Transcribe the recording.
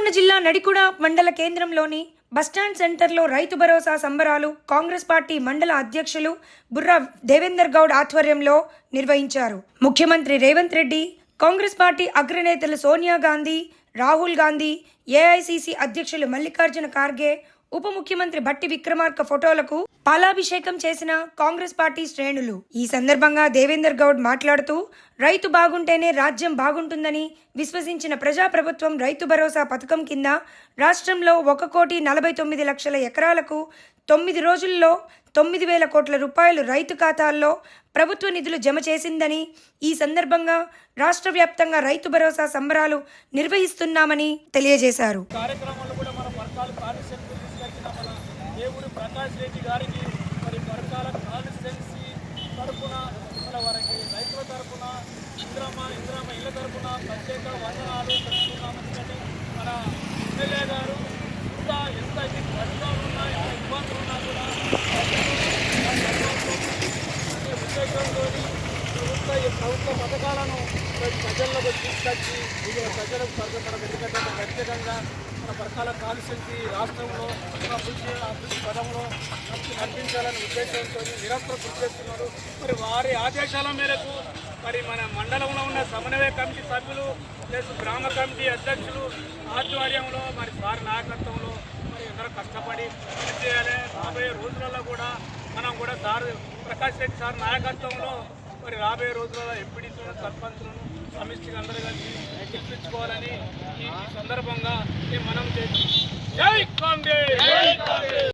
నడికుడ మండల కేంద్రంలోని బస్టాండ్ సెంటర్లో రైతు భరోసా సంబరాలు కాంగ్రెస్ పార్టీ మండల అధ్యక్షులు బుర్రా దేవేందర్ గౌడ్ ఆధ్వర్యంలో నిర్వహించారు. ముఖ్యమంత్రి రేవంత్ రెడ్డి కాంగ్రెస్ పార్టీ అగ్రనేతలు సోనియా గాంధీ రాహుల్ గాంధీ ఏఐసిసి అధ్యక్షులు మల్లికార్జున ఖార్గే ఉప ముఖ్యమంత్రి భట్టి విక్రమార్క ఫోటోలకు పాలాభిషేకం చేసిన కాంగ్రెస్ పార్టీ శ్రేణులు. ఈ సందర్భంగా దేవేందర్ గౌడ్ మాట్లాడుతూ రైతు బాగుంటేనే రాజ్యం బాగుంటుందని విశ్వసించిన ప్రజాప్రభుత్వం రైతు భరోసా పథకం కింద రాష్ట్రంలో ఒక కోటి నలభై తొమ్మిది లక్షల ఎకరాలకు తొమ్మిది రోజుల్లో తొమ్మిది వేల కోట్ల రూపాయలు రైతు ఖాతాల్లో ప్రభుత్వ నిధులు జమ చేసిందని ఈ సందర్భంగా రాష్ట్ర వ్యాప్తంగా రైతు భరోసా సంబరాలు నిర్వహిస్తున్నామని తెలియజేశారు కార్యక్రమంలో కూడా మన పరకాల కాన్స్టిట్యున్సీ తీసుకొచ్చిన మన దేవుడు ప్రకాష్ రెడ్డి గారికి మరి పరకాల కాన్స్టెన్సీ తరపున మన వారికి రైతుల తరఫున ఇంద్రమ్మ ఇంద్రమ్మ ఇళ్ళ తరఫున ప్రత్యేక వందనాలు తెలుపుతున్నామని ఎందుకంటే మన ఎమ్మెల్యే గారు ఇంత ఎంత ఇది కష్టాలు ఉన్నా ఎంత ఇబ్బందులు ఉన్నా కూడా ఉద్దేశంతో ప్రభుత్వ ఈ ప్రభుత్వ పథకాలను ప్రజల్లోకి తీసుకొచ్చి ఇది ప్రజలకు పరపడం ఎందుకంటే ప్రత్యేకంగా మన పరకాల కాన్స్టిట్యున్సీ రాష్ట్రంలో అభివృద్ధి అభివృద్ధి పదంలో మంచి నడిపించాలనే ఉద్దేశంతో నిరంతరం కృషి చేస్తున్నారు. మరి వారి ఆదేశాల మేరకు మరి మన మండలంలో ఉన్న సమన్వయ కమిటీ సభ్యులు ప్లస్ గ్రామ కమిటీ అధ్యక్షులు ఆధ్వర్యంలో మరి వారి నాయకత్వంలో మరి ఎందరో కష్టపడి పనిచేయాలి రాబోయే రోజులలో కూడా మనం కూడా సార్ ప్రకాష్ రెడ్డి సార్ నాయకత్వంలో మరి రాబోయే రోజులలో ఎంపీడీసీలను సర్పంచులను సమిష్టిగా అందరూ కలిసి గెలిపించుకోవాలని ఈ సందర్భంగా మనం చేస్తాం జై కాంగ్రెస్!